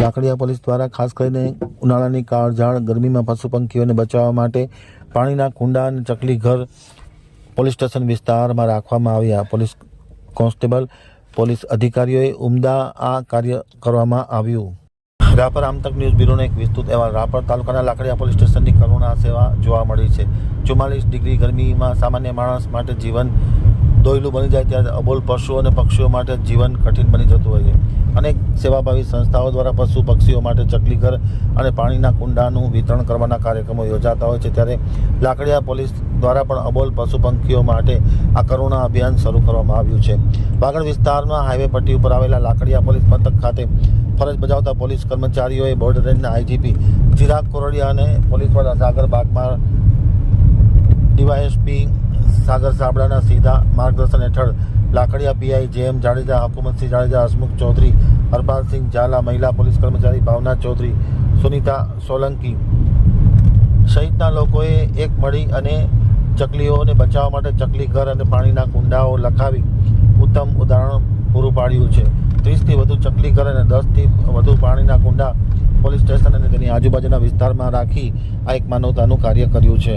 Lakadiya police દ્વારા ખાસ કરીને ઉનાળાની કાળઝાળ, ગરમીમાં પશુ પંખીઓને બચાવવા માટે પાણીના કુંડા અને ચકલી ઘર પોલીસ સ્ટેશન વિસ્તારમાં રાખવામાં આવ્યા. પોલીસ કોન્સ્ટેબલ, પોલીસ અધિકારીઓએ ઉમદા આ કાર્ય કરવામાં આવ્યું. રાપર આમતક ન્યૂઝ બ્યુરોનો એક વિસ્તૃત અહેવાલ. રાપર તાલુકાના લાકડીયા પોલીસ સ્ટેશનની કરુણા સેવા જોવા મળી છે. ચુમ્માલીસ ડિગ્રી ગરમીમાં સામાન્ય માણસ માટે જીવન દોયલું બની જાય ત્યારે અબોલ પશુઓ અને પક્ષીઓ માટે જીવન કઠિન બની જતું હોય છે. અનેક સેવાભાવી સંસ્થાઓ દ્વારા પશુ પક્ષીઓ માટે ચકલી ઘર અને પાણીના કુંડાનું વિતરણ કરવાના કાર્યક્રમો યોજાતા હોય છે. ત્યારે લાકડીયા પોલીસ દ્વારા પણ અબોલ પશુ પંખીઓ માટે આ કરુણા અભિયાન શરૂ કરવામાં આવ્યું છે. વાગડ વિસ્તારમાં હાઈવે પટ્ટી ઉપર આવેલા લાકડીયા પોલીસ મથક ખાતે ફરજ બજાવતા પોલીસ કર્મચારીઓએ બોર્ડર રેન્જના આઈજીપી ચિરાગ કોરડિયા અને પોલીસ વડા સાગર બાગમાર, ડીવાયએસપી સાગર સાબડાના સીધા માર્ગદર્શન હેઠળ લાકડિયા પીઆઈ જેએમ જાડેજા, હકુમતસિંહ જાડેજા, હસમુખ ચૌધરી, હરપાલસિંહ ઝાલા, મહિલા પોલીસ કર્મચારી ભાવના ચૌધરી, સુનિતા સોલંકી સહિતના લોકોએ એક મળી અને ચકલીઓને બચાવવા માટે ચકલી ઘર અને પાણીના કુંડાઓ લખાવી ઉત્તમ ઉદાહરણ પૂરું પાડ્યું છે. ત્રીસથી વધુ ચકલી ઘર અને દસથી વધુ પાણીના કુંડા પોલીસ સ્ટેશન અને તેની આજુબાજુના વિસ્તારમાં રાખી આ એક માનવતાનું કાર્ય કર્યું છે.